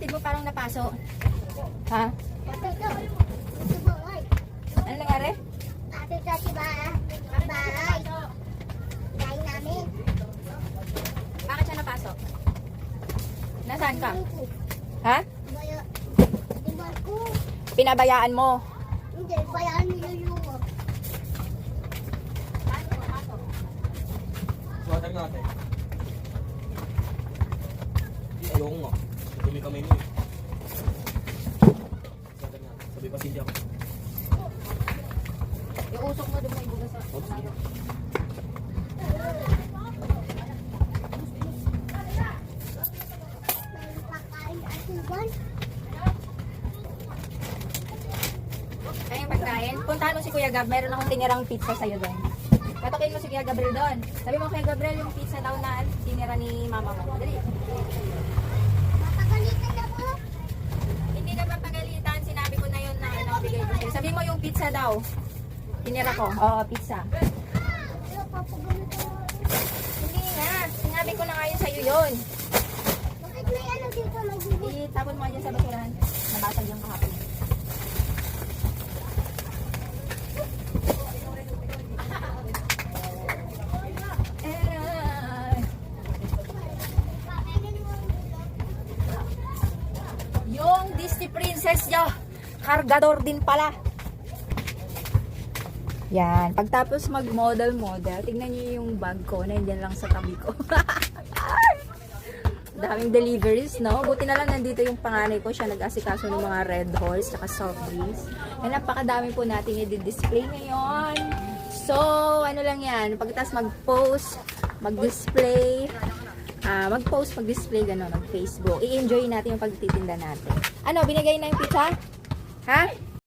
kapatid mo parang napaso. Ha? Ano nangyari? Ate kasi ba? Bahay. Bahay namin. Bakit siya napasok? Nasaan ka? Ha? Pinabayaan mo. Hindi, bayaan nila yung Suwatan natin. Ayoko nga. Dumi kamay mo eh. Suwatan natin. Sabi pa sindihan ko. Yung usok mo doon may bugas sa... Oops. pagkain. Puntahan mo si Kuya Gab. Meron akong tinirang pizza sa'yo doon. Patukin mo si Kuya Gabriel doon. Sabi mo kay Gabriel yung pizza daw na tinira ni mama mo. Dali. Mapagalitan na po. Hindi ka papagalitan. Sinabi ko na yun na ano, Sabi mo yung pizza daw. Tinira ko. Oo, pizza. Hindi nga. Sinabi ko na nga yun sa'yo yun. Bakit may ano dito magugulo? Itapon mo dyan sa basurahan. Nabasag yung kahapon. Yung Disney Princess niya, kargador din pala. Yan. Pagtapos mag-model-model, tignan niyo yung bag ko. Nandiyan lang sa tabi ko. Daming deliveries, no? Buti na lang nandito yung panganay ko. Siya nag-asikaso ng mga red horse at soft drinks. And napakadami po natin i-display ngayon. So, ano lang yan. Pagkatapos mag-post, mag-display, ah, mag-post, mag-display, gano'n, mag-Facebook. I-enjoy natin yung pagtitinda natin. Ano, binigay na yung pizza? Ha?